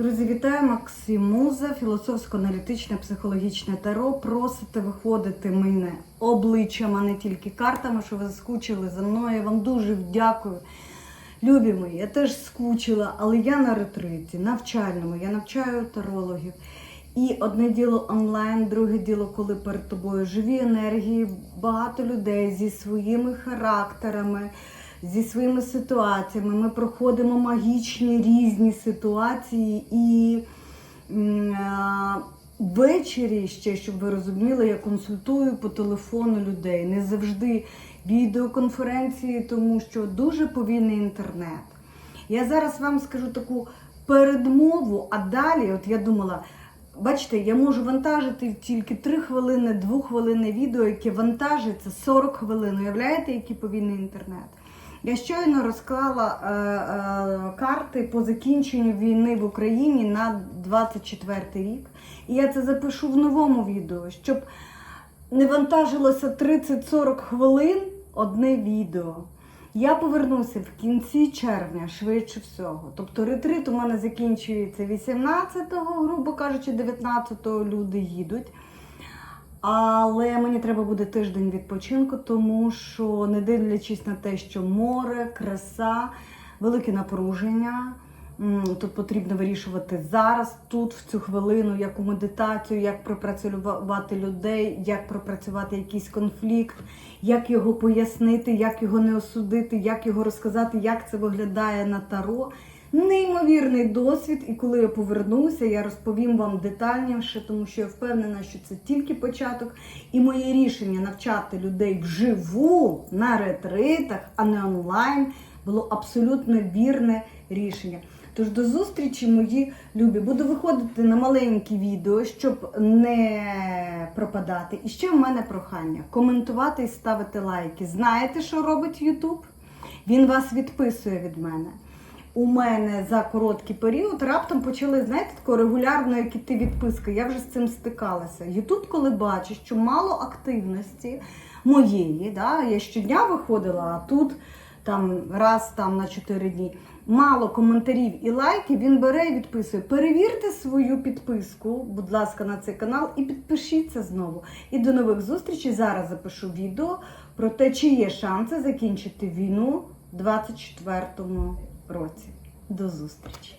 Друзі, вітаю Максим Муза, філософсько-аналітичне психологічне таро. Просите виходити мене обличчям, а не тільки картами, що ви скучили за мною. Я вам дуже дякую. Любі мої, я теж скучила, але я на ретриті, навчальному, я навчаю тарологів. І одне діло онлайн, друге діло, коли перед тобою живі енергії, багато людей зі своїми характерами, зі своїми ситуаціями. Ми проходимо магічні різні ситуації і ввечері ще, щоб ви розуміли, я консультую по телефону людей. Не завжди відеоконференції, тому що дуже повільний інтернет. Я зараз вам скажу таку передмову, а далі, от я думала, бачите, я можу вантажити тільки 3 хвилини, 2 хвилини відео, яке вантажиться 40 хвилин. Уявляєте, який повільний інтернет? Я щойно розклала е, е, карти по закінченню війни в Україні на 24 рік. І я це запишу в новому відео, щоб не вантажилося 30-40 хвилин одне відео. Я повернуся в кінці червня, швидше всього. Тобто ретрит у мене закінчується 18-го, грубо кажучи, 19-го люди їдуть. Але мені треба буде тиждень відпочинку, тому що, не дивлячись на те, що море, краса, велике напруження. Тут потрібно вирішувати зараз, тут, в цю хвилину, яку медитацію, як пропрацювати людей, як пропрацювати якийсь конфлікт, як його пояснити, як його не осудити, як його розказати, як це виглядає на таро. Неймовірний досвід, і коли я повернуся, я розповім вам детальніше, тому що я впевнена, що це тільки початок. І моє рішення навчати людей вживу на ретритах, а не онлайн, було абсолютно вірне рішення. Тож до зустрічі, мої любі. Буду виходити на маленькі відео, щоб не пропадати. І ще в мене прохання: коментувати і ставити лайки. Знаєте, що робить YouTube? Він вас відписує від мене. У мене за короткий період раптом почали, знаєте, тако регулярно як іти відписки. Я вже з цим стикалася. Ютуб, коли бачить, що мало активності моєї, да, я щодня виходила, а тут там раз там на 4 дні. Мало коментарів і лайків, він бере і відписує. Перевірте свою підписку, будь ласка, на цей канал і підпишіться знову. І до нових зустрічей. Зараз запишу відео про те, чи є шанси закінчити війну в 24-му році. До зустрічі!